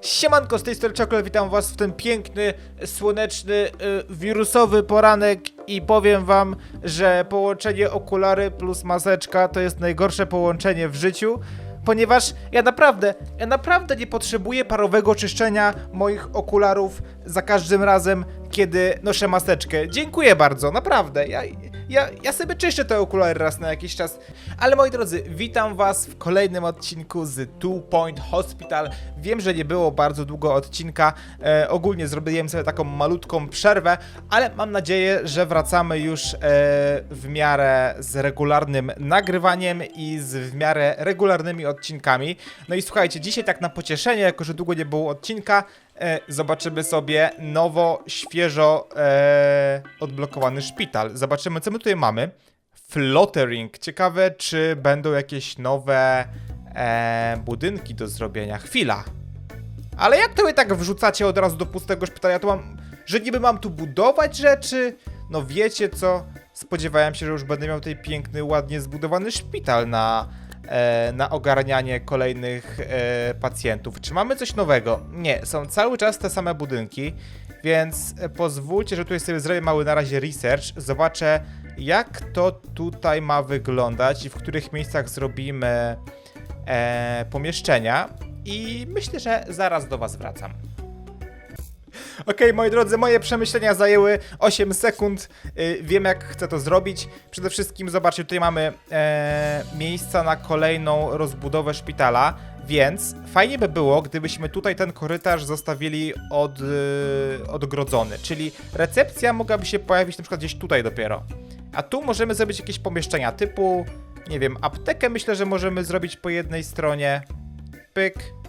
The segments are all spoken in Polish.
Siemanko, z tej strony witam was w ten piękny, słoneczny, y, wirusowy poranek i powiem wam, że połączenie okulary plus maseczka to jest najgorsze połączenie w życiu, ponieważ ja naprawdę, ja naprawdę nie potrzebuję parowego czyszczenia moich okularów za każdym razem, kiedy noszę maseczkę. Dziękuję bardzo, naprawdę, ja... Ja, ja sobie czyszczę te okulary raz na jakiś czas. Ale moi drodzy, witam was w kolejnym odcinku z Two Point Hospital. Wiem, że nie było bardzo długo odcinka. E, ogólnie zrobiłem sobie taką malutką przerwę, ale mam nadzieję, że wracamy już e, w miarę z regularnym nagrywaniem i z w miarę regularnymi odcinkami. No i słuchajcie, dzisiaj tak na pocieszenie, jako że długo nie było odcinka, e, zobaczymy sobie nowo, świeżo e, odblokowany szpital. Zobaczymy, co my tutaj mamy. Flottering. Ciekawe, czy będą jakieś nowe e, budynki do zrobienia. Chwila. Ale jak to wy tak wrzucacie od razu do pustego szpitala? Ja tu mam, że niby mam tu budować rzeczy? No wiecie co? Spodziewałem się, że już będę miał tutaj piękny, ładnie zbudowany szpital na, na ogarnianie kolejnych e, pacjentów. Czy mamy coś nowego? Nie, są cały czas te same budynki, więc e, pozwólcie, że tutaj sobie zrobię mały na razie research. Zobaczę, jak to tutaj ma wyglądać i w których miejscach zrobimy e, pomieszczenia. I myślę, że zaraz do Was wracam. Okej, moi drodzy, moje przemyślenia zajęły 8 sekund. Y, wiem, jak chcę to zrobić. Przede wszystkim, zobaczcie, tutaj mamy e, miejsca na kolejną rozbudowę szpitala, więc fajnie by było, gdybyśmy tutaj ten korytarz zostawili od, y, odgrodzony. Czyli recepcja mogłaby się pojawić na przykład gdzieś tutaj dopiero. A tu możemy zrobić jakieś pomieszczenia typu, nie wiem, aptekę myślę, że możemy zrobić po jednej stronie. Pyk.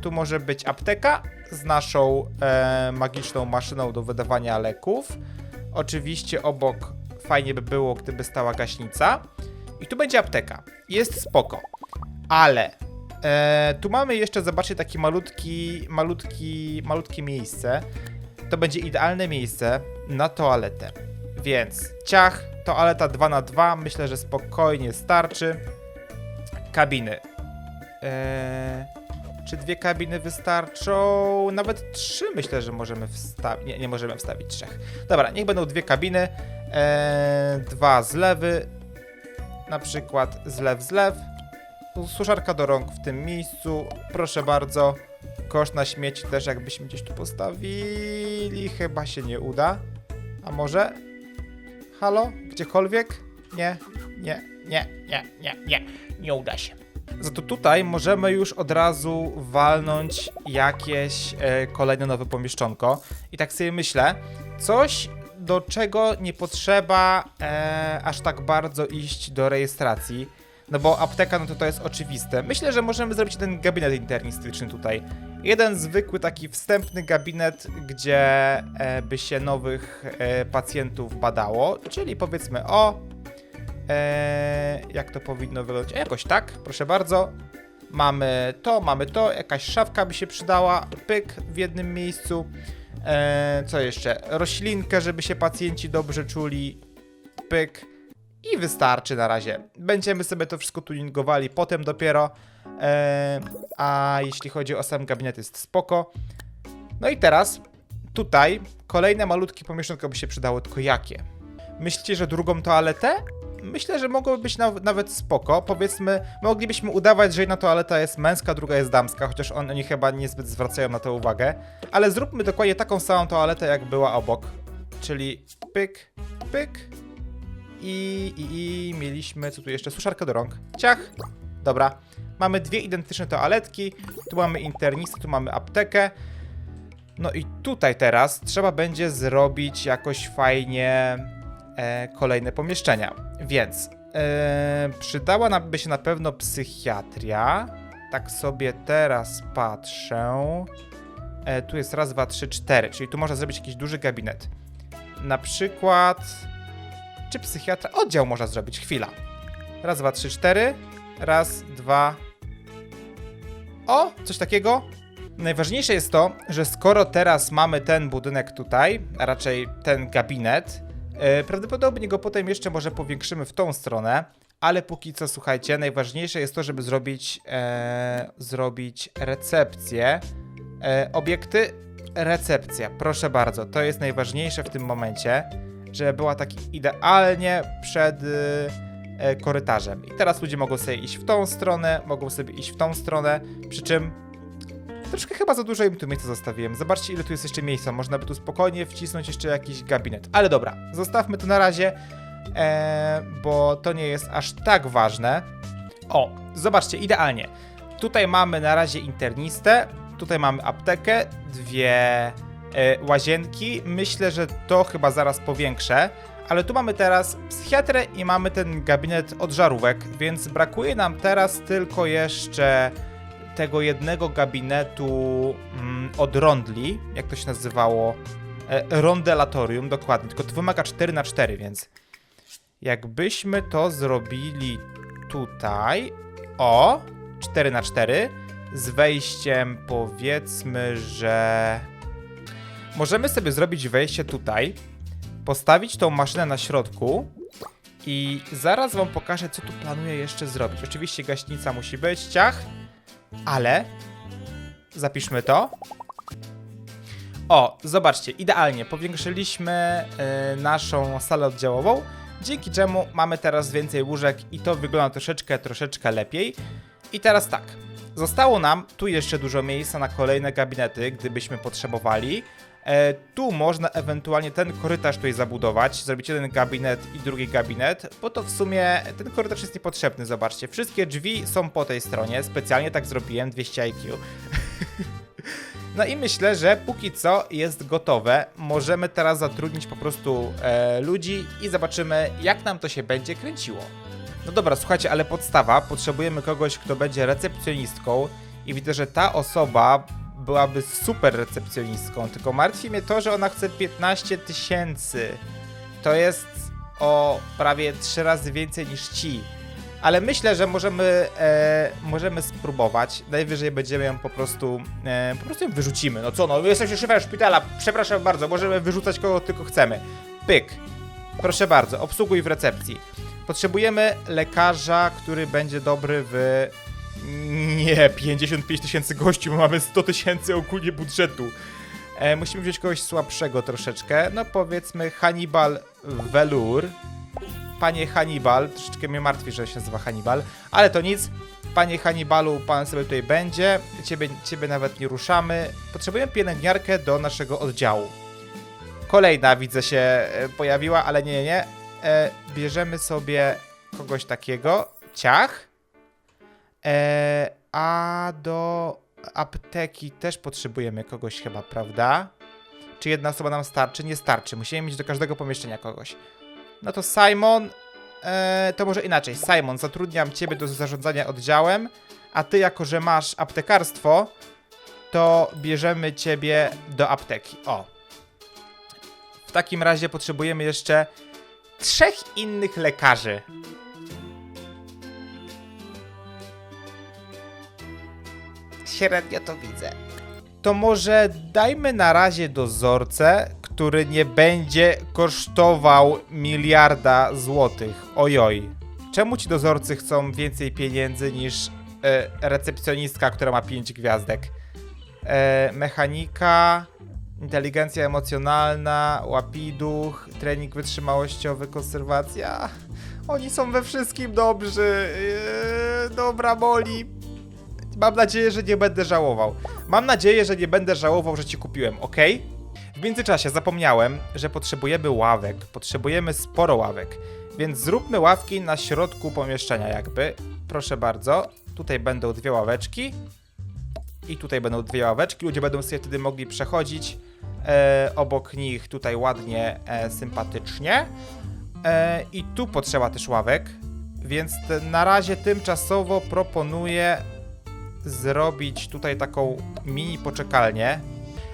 Tu może być apteka z naszą e, magiczną maszyną do wydawania leków. Oczywiście obok fajnie by było, gdyby stała gaśnica. I tu będzie apteka. Jest spoko. Ale e, tu mamy jeszcze, zobaczcie, taki malutki, malutki, malutkie miejsce. To będzie idealne miejsce na toaletę. Więc ciach, toaleta 2 na 2 myślę, że spokojnie starczy. Kabiny. Eee, czy dwie kabiny wystarczą? Nawet trzy myślę, że możemy wstawić. Nie, nie możemy wstawić trzech. Dobra, niech będą dwie kabiny. Eee, dwa zlewy. Na przykład zlew, zlew. Suszarka do rąk w tym miejscu. Proszę bardzo. Kosz na śmieci też jakbyśmy gdzieś tu postawili. Chyba się nie uda. A może? Halo? Gdziekolwiek? Nie, nie, nie, nie, nie, nie. Nie uda się. Za to tutaj możemy już od razu walnąć jakieś e, kolejne nowe pomieszczonko. I tak sobie myślę, coś do czego nie potrzeba e, aż tak bardzo iść do rejestracji. No bo apteka, no to to jest oczywiste. Myślę, że możemy zrobić ten gabinet internistyczny tutaj. Jeden zwykły taki wstępny gabinet, gdzie e, by się nowych e, pacjentów badało. Czyli powiedzmy, o, Eee, jak to powinno wyglądać? E, Jakoś tak, proszę bardzo. Mamy to, mamy to, jakaś szafka by się przydała, pyk w jednym miejscu. Eee, co jeszcze? Roślinkę, żeby się pacjenci dobrze czuli, pyk. I wystarczy na razie. Będziemy sobie to wszystko tuningowali potem dopiero. Eee, a jeśli chodzi o sam gabinet, jest spoko. No i teraz tutaj kolejne malutkie pomieszczonko by się przydało, tylko jakie? Myślicie, że drugą toaletę? Myślę, że mogłoby być naw- nawet spoko. Powiedzmy, moglibyśmy udawać, że jedna toaleta jest męska, druga jest damska, chociaż on, oni chyba niezbyt zwracają na to uwagę. Ale zróbmy dokładnie taką samą toaletę, jak była obok. Czyli pyk, pyk. I, i, i mieliśmy, co tu jeszcze? Suszarkę do rąk. Ciach. Dobra. Mamy dwie identyczne toaletki. Tu mamy internistę, tu mamy aptekę. No i tutaj teraz trzeba będzie zrobić jakoś fajnie kolejne pomieszczenia. Więc e, przydała nam by się na pewno psychiatria. Tak sobie teraz patrzę. E, tu jest raz, dwa, trzy, cztery, czyli tu można zrobić jakiś duży gabinet. Na przykład. Czy psychiatra? Oddział można zrobić. Chwila. Raz, dwa, trzy, cztery. Raz, dwa. O, coś takiego. Najważniejsze jest to, że skoro teraz mamy ten budynek tutaj, a raczej ten gabinet, e, prawdopodobnie go potem jeszcze może powiększymy w tą stronę, ale póki co, słuchajcie, najważniejsze jest to, żeby zrobić, e, zrobić recepcję E, obiekty, recepcja. Proszę bardzo, to jest najważniejsze w tym momencie, żeby była tak idealnie przed y, e, korytarzem. I teraz ludzie mogą sobie iść w tą stronę, mogą sobie iść w tą stronę, przy czym troszkę chyba za dużo im tu miejsca zostawiłem. Zobaczcie, ile tu jest jeszcze miejsca. Można by tu spokojnie wcisnąć jeszcze jakiś gabinet. Ale dobra, zostawmy to na razie, e, bo to nie jest aż tak ważne. O, zobaczcie, idealnie. Tutaj mamy na razie internistę, tutaj mamy aptekę, dwie e, łazienki. Myślę, że to chyba zaraz powiększę. Ale tu mamy teraz psychiatrę i mamy ten gabinet od żarówek, więc brakuje nam teraz tylko jeszcze tego jednego gabinetu mm, od rondli, jak to się nazywało, e, rondelatorium, dokładnie, tylko to wymaga 4 na 4 więc jakbyśmy to zrobili tutaj, o, 4 na 4 z wejściem powiedzmy, że możemy sobie zrobić wejście tutaj, postawić tą maszynę na środku i zaraz wam pokażę, co tu planuję jeszcze zrobić. Oczywiście gaśnica musi być, ciach, ale zapiszmy to. O, zobaczcie, idealnie powiększyliśmy y, naszą salę oddziałową, dzięki czemu mamy teraz więcej łóżek i to wygląda troszeczkę, troszeczkę lepiej. I teraz tak, zostało nam tu jeszcze dużo miejsca na kolejne gabinety, gdybyśmy potrzebowali. E, tu można ewentualnie ten korytarz tutaj zabudować, zrobić jeden gabinet i drugi gabinet, bo to w sumie ten korytarz jest niepotrzebny, zobaczcie. Wszystkie drzwi są po tej stronie, specjalnie tak zrobiłem, 200 IQ. No i myślę, że póki co jest gotowe. Możemy teraz zatrudnić po prostu e, ludzi i zobaczymy, jak nam to się będzie kręciło. No dobra, słuchajcie, ale podstawa. Potrzebujemy kogoś, kto będzie recepcjonistką i widzę, że ta osoba byłaby super recepcjonistką, tylko martwi mnie to, że ona chce 15 tysięcy. To jest o prawie 3 razy więcej niż ci. Ale myślę, że możemy, e, możemy spróbować. Najwyżej będziemy ją po prostu, e, po prostu ją wyrzucimy. No co, no jesteśmy szefem szpitala, przepraszam bardzo, możemy wyrzucać kogo tylko chcemy. Pyk. Proszę bardzo, obsługuj w recepcji. Potrzebujemy lekarza, który będzie dobry w... Nie, 55 tysięcy gości, bo mamy 100 tysięcy ogólnie budżetu. E, musimy wziąć kogoś słabszego troszeczkę. No powiedzmy Hannibal Velour. Panie Hannibal, troszeczkę mnie martwi, że się nazywa Hannibal, ale to nic. Panie Hannibalu, pan sobie tutaj będzie. Ciebie, ciebie nawet nie ruszamy. Potrzebujemy pielęgniarkę do naszego oddziału. Kolejna widzę się e, pojawiła, ale nie, nie, nie. E, bierzemy sobie kogoś takiego. Ciach. E, a do apteki też potrzebujemy kogoś chyba, prawda? Czy jedna osoba nam starczy? Nie starczy. Musimy mieć do każdego pomieszczenia kogoś. No to Simon, e, to może inaczej. Simon, zatrudniam ciebie do zarządzania oddziałem, a ty jako, że masz aptekarstwo, to bierzemy ciebie do apteki. O. W takim razie potrzebujemy jeszcze trzech innych lekarzy. Średnio to widzę. To może dajmy na razie dozorcę, który nie będzie kosztował miliarda złotych. Ojoj. Czemu ci dozorcy chcą więcej pieniędzy niż e, recepcjonistka, która ma 5 gwiazdek? E, mechanika, inteligencja emocjonalna, łapiduch, trening wytrzymałościowy, konserwacja. Oni są we wszystkim dobrzy. E, dobra, boli. Mam nadzieję, że nie będę żałował. Mam nadzieję, że nie będę żałował, że ci kupiłem, ok? W międzyczasie zapomniałem, że potrzebujemy ławek. Potrzebujemy sporo ławek. Więc zróbmy ławki na środku pomieszczenia, jakby. Proszę bardzo. Tutaj będą dwie ławeczki. I tutaj będą dwie ławeczki. Ludzie będą sobie wtedy mogli przechodzić e, obok nich tutaj ładnie, e, sympatycznie. E, I tu potrzeba też ławek. Więc na razie tymczasowo proponuję zrobić tutaj taką mini poczekalnię.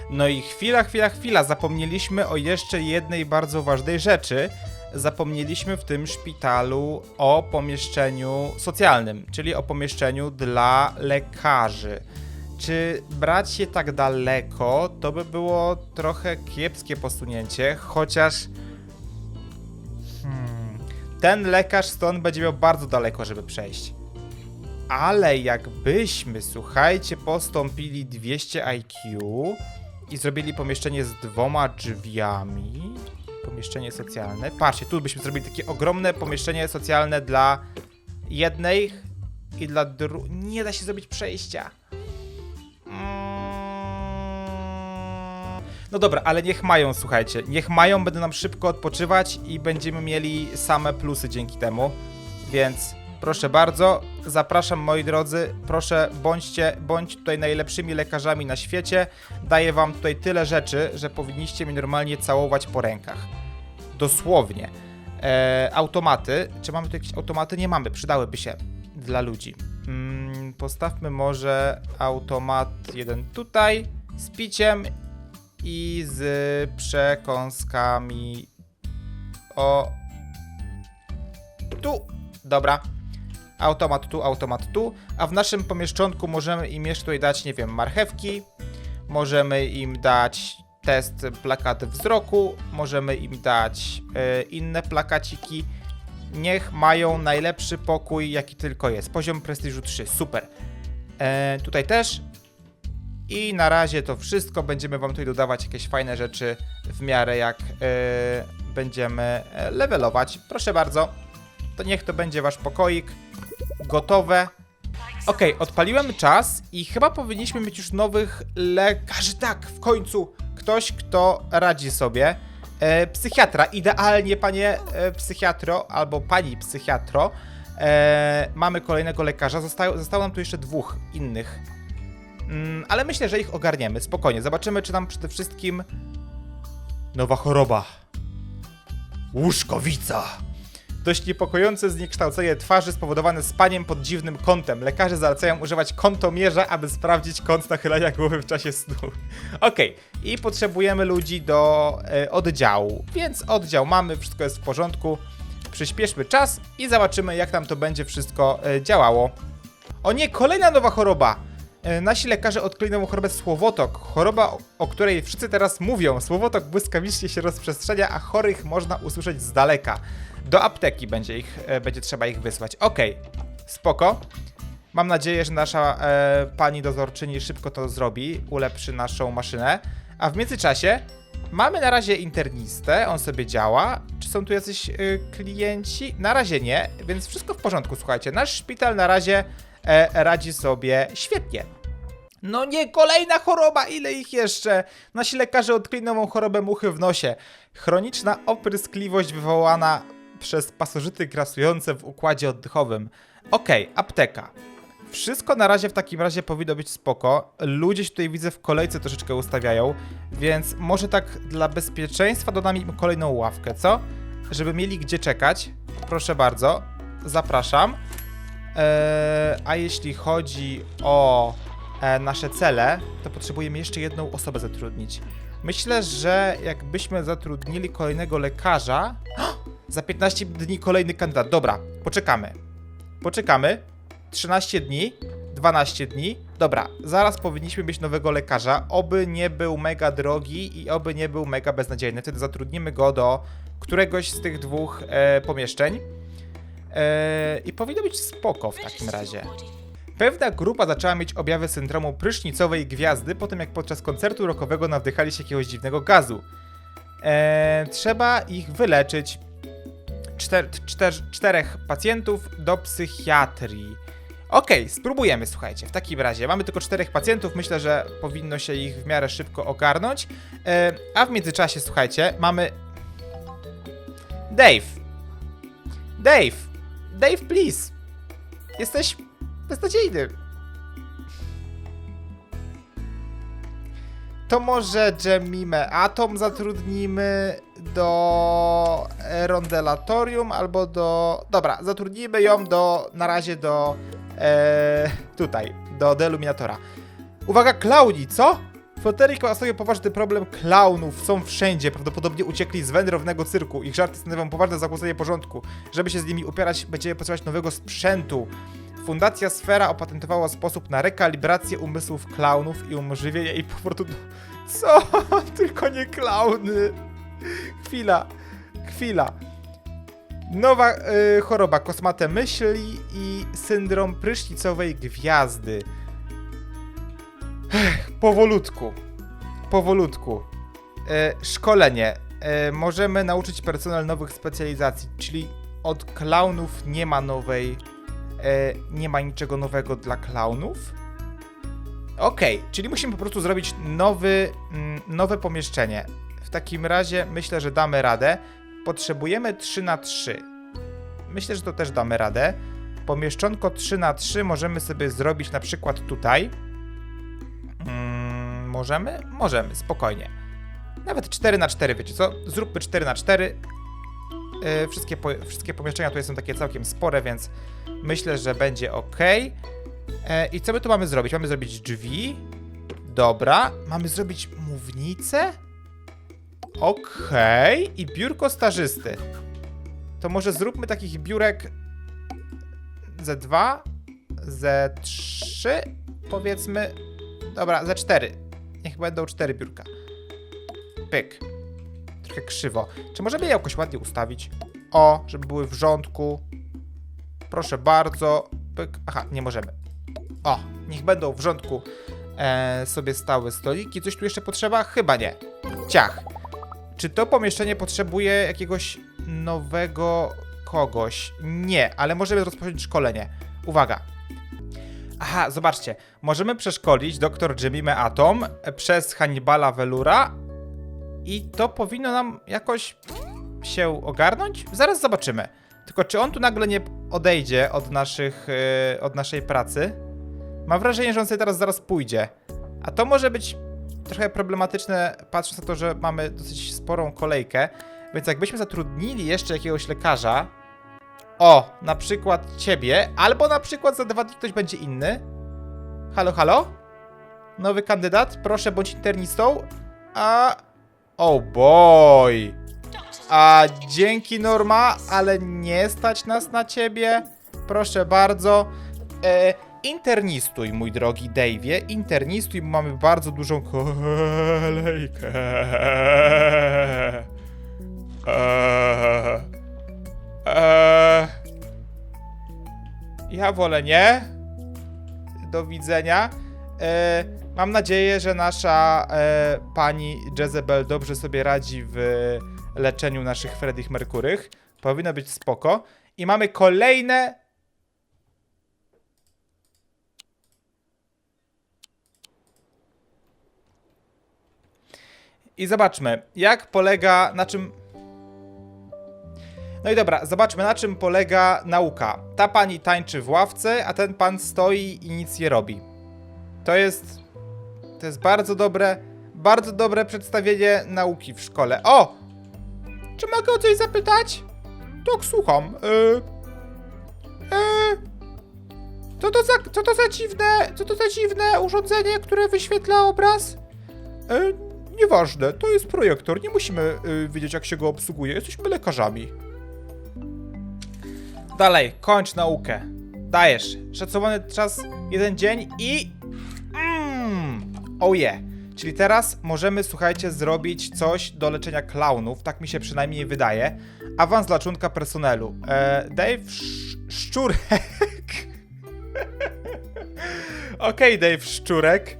No i chwila, chwila, chwila, zapomnieliśmy o jeszcze jednej bardzo ważnej rzeczy. Zapomnieliśmy w tym szpitalu o pomieszczeniu socjalnym, czyli o pomieszczeniu dla lekarzy. Czy brać się tak daleko, to by było trochę kiepskie posunięcie, chociaż. Hmm, ten lekarz stąd będzie miał bardzo daleko, żeby przejść. Ale jakbyśmy, słuchajcie, postąpili 200 IQ i zrobili pomieszczenie z dwoma drzwiami, pomieszczenie socjalne. Patrzcie, tu byśmy zrobili takie ogromne pomieszczenie socjalne dla jednej i dla drugiej. Nie da się zrobić przejścia. Mm. No dobra, ale niech mają, słuchajcie. Niech mają, będą nam szybko odpoczywać i będziemy mieli same plusy dzięki temu. Więc proszę bardzo, zapraszam moi drodzy, proszę bądźcie, bądź tutaj najlepszymi lekarzami na świecie. Daję wam tutaj tyle rzeczy, że powinniście mnie normalnie całować po rękach. Dosłownie. E, automaty. Czy mamy tu jakieś automaty? Nie mamy, przydałyby się dla ludzi. Mm, postawmy może automat jeden tutaj z piciem i z przekąskami. O. Tu. Dobra. Automat tu, automat tu. A w naszym pomieszczonku możemy im jeszcze tutaj dać, nie wiem, marchewki. Możemy im dać test plakat wzroku. Możemy im dać e, inne plakaciki. Niech mają najlepszy pokój, jaki tylko jest. Poziom prestiżu 3. Super. E, tutaj też. I na razie to wszystko. Będziemy wam tutaj dodawać jakieś fajne rzeczy w miarę jak e, będziemy e, levelować. Proszę bardzo. To niech to będzie wasz pokoik. Gotowe. Okej, odpaliłem czas i chyba powinniśmy mieć już nowych lekarzy. Tak, w końcu ktoś, kto radzi sobie. E, psychiatra, idealnie panie e, psychiatro, albo pani psychiatro. E, mamy kolejnego lekarza, zostało, zostało nam tu jeszcze dwóch innych. Mm, ale myślę, że ich ogarniemy, spokojnie. Zobaczymy, czy nam przede wszystkim... Nowa choroba. Łóżkowica. Dość niepokojące zniekształcenie twarzy spowodowane spaniem pod dziwnym kątem. Lekarze zalecają używać kątomierza, aby sprawdzić kąt nachylania głowy w czasie snu. Okej, i potrzebujemy ludzi do e, oddziału, więc oddział mamy, wszystko jest w porządku. Przyspieszmy czas i zobaczymy, jak nam to będzie wszystko e, działało. O nie, kolejna nowa choroba! E, Nasi lekarze odkryli nową chorobę słowotok. Choroba, o której wszyscy teraz mówią. Słowotok błyskawicznie się rozprzestrzenia, a chorych można usłyszeć z daleka. Do apteki będzie, ich, e, będzie trzeba ich wysłać. Okej, spoko. Mam nadzieję, że nasza e, pani dozorczyni szybko to zrobi, ulepszy naszą maszynę. A w międzyczasie mamy na razie internistę, on sobie działa. Czy są tu jacyś e, klienci? Na razie nie, więc wszystko w porządku, słuchajcie. Nasz szpital na razie e, radzi sobie świetnie. No nie, kolejna choroba, ile ich jeszcze? Nasi lekarze odkryli nową chorobę muchy w nosie. Chroniczna opryskliwość wywołana przez pasożyty grasujące w układzie oddechowym. Okej, apteka. Wszystko na razie w takim razie powinno być spoko. Ludzie się tutaj widzę w kolejce troszeczkę ustawiają, więc może tak dla bezpieczeństwa dodam im kolejną ławkę, co? Żeby mieli gdzie czekać. Proszę bardzo, zapraszam. Eee, a jeśli chodzi o e, nasze cele, to potrzebujemy jeszcze jedną osobę zatrudnić. Myślę, że jakbyśmy zatrudnili kolejnego lekarza. Za 15 dni kolejny kandydat. Dobra, poczekamy. Poczekamy. 13 dni, 12 dni. Dobra, zaraz powinniśmy mieć nowego lekarza. Oby nie był mega drogi i oby nie był mega beznadziejny. Wtedy zatrudnimy go do któregoś z tych dwóch e, pomieszczeń. E, I powinno być spoko w takim razie. Pewna grupa zaczęła mieć objawy syndromu prysznicowej gwiazdy po tym, jak podczas koncertu rockowego nawdychali się jakiegoś dziwnego gazu. E, trzeba ich wyleczyć. Czter, czter, czterech pacjentów do psychiatrii. Okej, spróbujemy, słuchajcie. W takim razie mamy tylko czterech pacjentów. Myślę, że powinno się ich w miarę szybko ogarnąć. E, a w międzyczasie, słuchajcie, mamy. Dave. Dave. Dave, please. Jesteś beznadziejny. To może Jemimę Atom zatrudnimy do rondelatorium albo do... Dobra, zatrudnimy ją do... na razie do... E, tutaj, do deluminatora. Uwaga, klauni, co? W Foterii ma sobie poważny problem klaunów. Są wszędzie. Prawdopodobnie uciekli z wędrownego cyrku. Ich żarty stanowią poważne zakłócenie porządku. Żeby się z nimi upierać, będziemy potrzebować nowego sprzętu. Fundacja Sfera opatentowała sposób na rekalibrację umysłów klaunów i umożliwienie ich powrotu do... Co? Tylko nie klauny. Chwila. Chwila. Nowa y, choroba, kosmate myśli i syndrom prysznicowej gwiazdy. Ech, powolutku. Powolutku. E, szkolenie. E, możemy nauczyć personel nowych specjalizacji, czyli od klaunów nie ma nowej. E, nie ma niczego nowego dla klaunów. Okej, czyli musimy po prostu zrobić nowy, mm, nowe pomieszczenie. W takim razie myślę, że damy radę. Potrzebujemy 3 na 3 Myślę, że to też damy radę. Pomieszczonko 3 na 3 możemy sobie zrobić na przykład tutaj. Mm, możemy? Możemy, spokojnie. Nawet 4 na 4 wiecie co? Zróbmy 4 na 4 Yy, wszystkie, po, wszystkie pomieszczenia tutaj są takie całkiem spore, więc myślę, że będzie ok. E, I co my tu mamy zrobić? Mamy zrobić drzwi. Dobra. Mamy zrobić mównicę. Okej. I biurko stażysty. To może zróbmy takich biurek Z2, Z3, powiedzmy. Dobra, Z4. Niech będą cztery biurka. Pyk. Trochę krzywo. Czy możemy je jakoś ładnie ustawić? O, żeby były w rządku. Proszę bardzo. Pyk. Aha, nie możemy. O, niech będą w rządku e, sobie stały stoliki. Coś tu jeszcze potrzeba? Chyba nie. Ciach. Czy to pomieszczenie potrzebuje jakiegoś nowego kogoś? Nie, ale możemy rozpocząć szkolenie. Uwaga. Aha, zobaczcie. Możemy przeszkolić dr Jimmy Atom przez Hannibala Velura i to powinno nam jakoś się ogarnąć? Zaraz zobaczymy. Tylko czy on tu nagle nie odejdzie od naszych, yy, od naszej pracy? Mam wrażenie, że on sobie teraz zaraz pójdzie. A to może być trochę problematyczne, patrząc na to, że mamy dosyć sporą kolejkę. Więc jakbyśmy zatrudnili jeszcze jakiegoś lekarza, o, na przykład ciebie, albo na przykład za dwa dni ktoś będzie inny. Halo, halo? Nowy kandydat, proszę bądź internistą. A... Oh boy! A dzięki Norma, ale nie stać nas na ciebie. Proszę bardzo. E, internistuj, mój drogi Dave'ie. Internistuj, bo mamy bardzo dużą kolejkę. Eee, eee, ja wolę nie. Do widzenia. E, mam nadzieję, że nasza e, pani Jezebel dobrze sobie radzi w leczeniu naszych Freddych Merkurych. Powinno być spoko. I mamy kolejne. I zobaczmy, jak polega, na czym. No i dobra, zobaczmy, na czym polega nauka. Ta pani tańczy w ławce, a ten pan stoi i nic nie robi. To jest. To jest bardzo dobre, bardzo dobre przedstawienie nauki w szkole. O! Czy mogę o coś zapytać? Tak, słucham. Yy, co, to za, co to za dziwne, co to za dziwne urządzenie, które wyświetla obraz? Yy, nieważne, to jest projektor, nie musimy yy, wiedzieć jak się go obsługuje, jesteśmy lekarzami. Dalej, kończ naukę. Dajesz. Szacowany czas jeden dzień i... Oh yeah. Czyli teraz możemy, słuchajcie, zrobić coś do leczenia klaunów, tak mi się przynajmniej wydaje. Awans dla członka personelu. E, Dave Sz Szczurek. Okej, Dave Szczurek.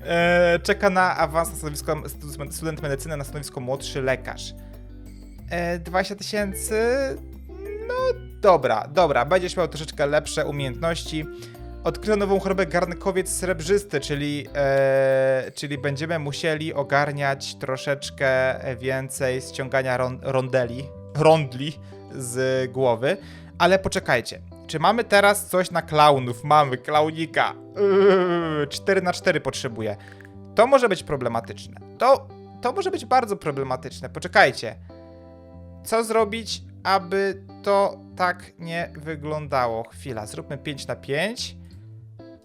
E, czeka na awans na stanowisko student medycyny na stanowisko młodszy lekarz. E, 20 tysięcy. No dobra, dobra, będziesz miał troszeczkę lepsze umiejętności. Odkryto nową chorobę garnkowiec srebrzysty, czyli, e, czyli będziemy musieli ogarniać troszeczkę więcej ściągania ron, rondeli, rondli z głowy. Ale poczekajcie, czy mamy teraz coś na klaunów? Mamy klaunika. Yy, 4 na 4 potrzebuję. To może być problematyczne. To, to może być bardzo problematyczne. Poczekajcie. Co zrobić, aby to tak nie wyglądało? Chwila, zróbmy 5 na 5.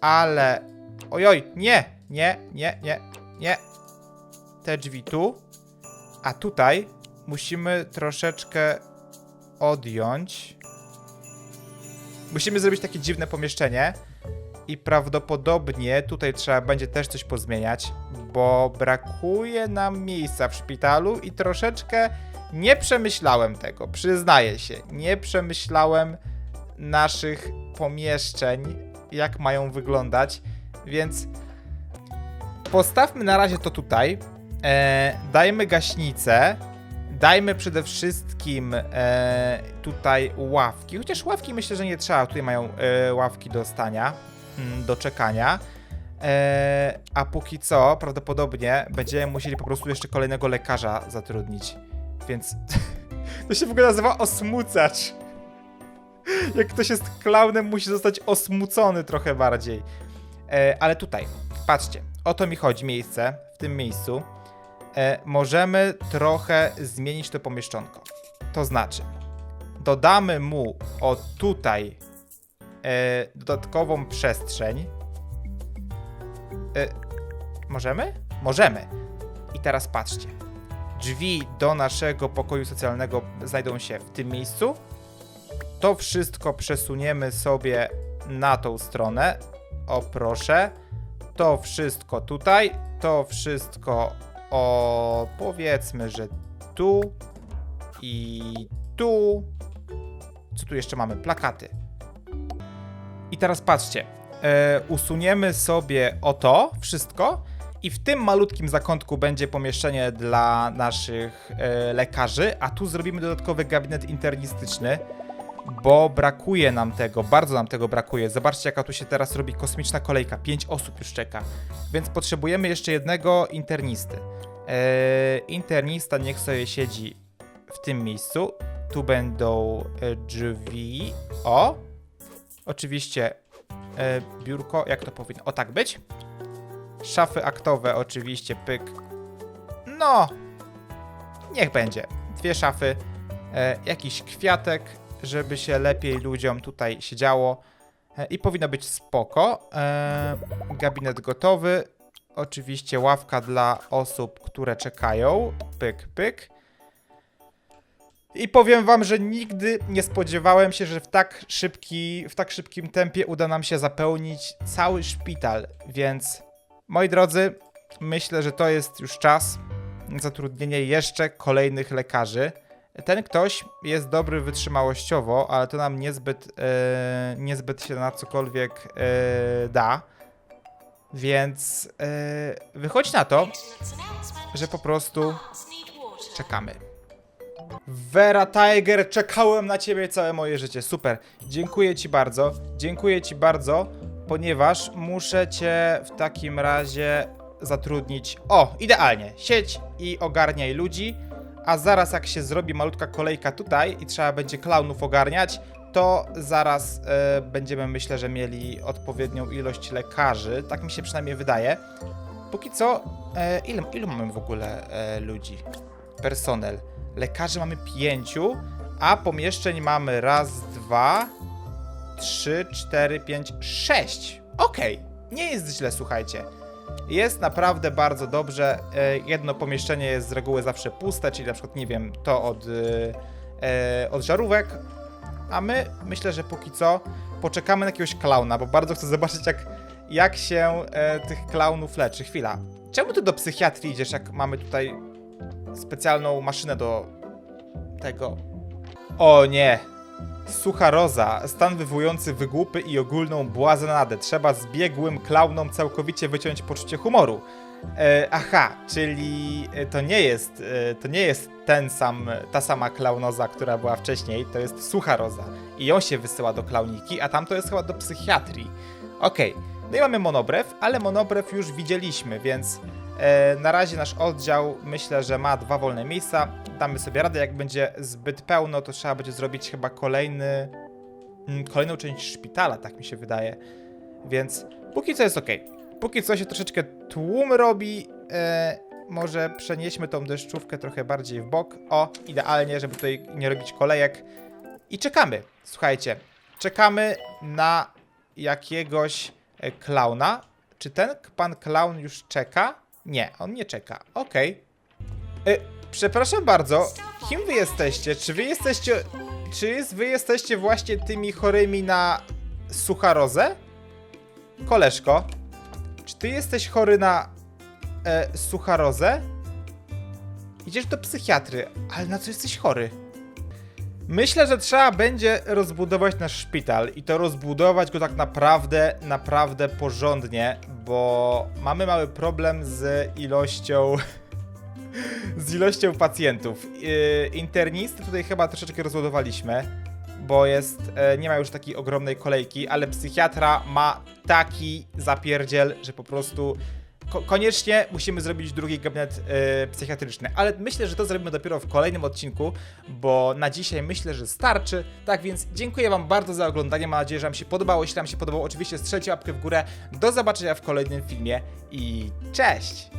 Ale. Ojoj, nie, nie, nie, nie, nie. Te drzwi tu. A tutaj musimy troszeczkę odjąć. Musimy zrobić takie dziwne pomieszczenie. I prawdopodobnie tutaj trzeba będzie też coś pozmieniać, bo brakuje nam miejsca w szpitalu i troszeczkę nie przemyślałem tego, przyznaję się. Nie przemyślałem naszych pomieszczeń, jak mają wyglądać, więc postawmy na razie to tutaj. E, dajmy gaśnicę. Dajmy przede wszystkim e, tutaj ławki. Chociaż ławki myślę, że nie trzeba. Tutaj mają e, ławki do stania, mm, do czekania. E, a póki co, prawdopodobnie będziemy musieli po prostu jeszcze kolejnego lekarza zatrudnić. Więc to się w ogóle nazywa osmucacz. Jak ktoś jest klaunem, musi zostać osmucony trochę bardziej. E, ale tutaj, patrzcie, o to mi chodzi miejsce, w tym miejscu. E, możemy trochę zmienić to pomieszczonko. To znaczy, dodamy mu o tutaj e, dodatkową przestrzeń. E, możemy? Możemy. I teraz patrzcie. Drzwi do naszego pokoju socjalnego znajdą się w tym miejscu. To wszystko przesuniemy sobie na tą stronę. O proszę. To wszystko tutaj. To wszystko o powiedzmy, że tu i tu. Co tu jeszcze mamy? Plakaty. I teraz patrzcie. E, usuniemy sobie o to wszystko i w tym malutkim zakątku będzie pomieszczenie dla naszych e, lekarzy, a tu zrobimy dodatkowy gabinet internistyczny, bo brakuje nam tego, bardzo nam tego brakuje. Zobaczcie, jaka tu się teraz robi kosmiczna kolejka. Pięć osób już czeka, więc potrzebujemy jeszcze jednego internisty. E, internista niech sobie siedzi w tym miejscu. Tu będą e, drzwi. O! Oczywiście e, biurko, jak to powinno? O tak być. Szafy aktowe, oczywiście, pyk. No, niech będzie. Dwie szafy, e, jakiś kwiatek, żeby się lepiej ludziom tutaj siedziało. E, I powinno być spoko. E, gabinet gotowy. Oczywiście ławka dla osób, które czekają. Pyk, pyk. I powiem wam, że nigdy nie spodziewałem się, że w tak, szybki, w tak szybkim tempie uda nam się zapełnić cały szpital, więc moi drodzy, myślę, że to jest już czas zatrudnienie jeszcze kolejnych lekarzy. Ten ktoś jest dobry wytrzymałościowo, ale to nam niezbyt, e, niezbyt się na cokolwiek e, da. Więc e, wychodzi na to, że po prostu czekamy. Vera Tiger, czekałem na ciebie całe moje życie. Super. Dziękuję ci bardzo. Dziękuję ci bardzo, ponieważ muszę cię w takim razie zatrudnić. O, idealnie. Siedź i ogarniaj ludzi. A zaraz jak się zrobi malutka kolejka tutaj i trzeba będzie klaunów ogarniać, to zaraz e, będziemy myślę, że mieli odpowiednią ilość lekarzy. Tak mi się przynajmniej wydaje. Póki co, ile, ilu mamy w ogóle e, ludzi? Personel. Lekarzy mamy pięciu, a pomieszczeń mamy raz, dwa, trzy, cztery, pięć, sześć. Okej, nie jest źle, słuchajcie. Jest naprawdę bardzo dobrze. E, Jedno pomieszczenie jest z reguły zawsze puste, czyli na przykład, nie wiem, to od, e, e, od żarówek. A my, myślę, że póki co poczekamy na jakiegoś klauna, bo bardzo chcę zobaczyć, jak, jak się tych klaunów leczy. Chwila. Czemu ty do psychiatrii idziesz, jak mamy tutaj specjalną maszynę do tego. O nie! Sucha roza, stan wywołujący wygłupy i ogólną błazenadę. Trzeba zbiegłym klaunom całkowicie wyciąć poczucie humoru. E, aha, czyli e, to nie jest, e, to nie jest ten sam, ta sama klaunoza, która była wcześniej, to jest sucha roza. I ją się wysyła do klauniki, a tam to jest chyba do psychiatrii. Okej, no i mamy monobrew, ale monobrew już widzieliśmy, więc na razie nasz oddział myślę, że ma dwa wolne miejsca. Damy sobie radę, jak będzie zbyt pełno, to trzeba będzie zrobić chyba kolejny, mm, kolejną część szpitala, tak mi się wydaje. Więc póki co jest ok. Póki co się troszeczkę tłum robi. E, może przenieśmy tą deszczówkę trochę bardziej w bok. O, idealnie, żeby tutaj nie robić kolejek. I czekamy. Słuchajcie, czekamy na jakiegoś e, klauna. Czy ten pan klaun już czeka? Nie, on nie czeka. Okej. E, Przepraszam bardzo, kim wy jesteście? Czy wy jesteście... Czy jest- wy jesteście właśnie tymi chorymi na sucharozę? koleżko, czy ty jesteś chory na e, sucharozę? Idziesz do psychiatry, ale na co jesteś chory? Myślę, że trzeba będzie rozbudować nasz szpital i to rozbudować go tak naprawdę, naprawdę porządnie, bo mamy mały problem z ilością z ilością pacjentów. Yy, internisty tutaj chyba troszeczkę rozładowaliśmy, bo jest, e, nie ma już takiej ogromnej kolejki, ale psychiatra ma taki zapierdziel, że po prostu ko- koniecznie musimy zrobić drugi gabinet e, psychiatryczny, ale myślę, że to zrobimy dopiero w kolejnym odcinku, bo na dzisiaj myślę, że starczy. Tak więc dziękuję Wam bardzo za oglądanie. Mam nadzieję, że Wam się podobało. Jeśli Wam się podobało, oczywiście strzelcie łapkę w górę. Do zobaczenia w kolejnym filmie i cześć!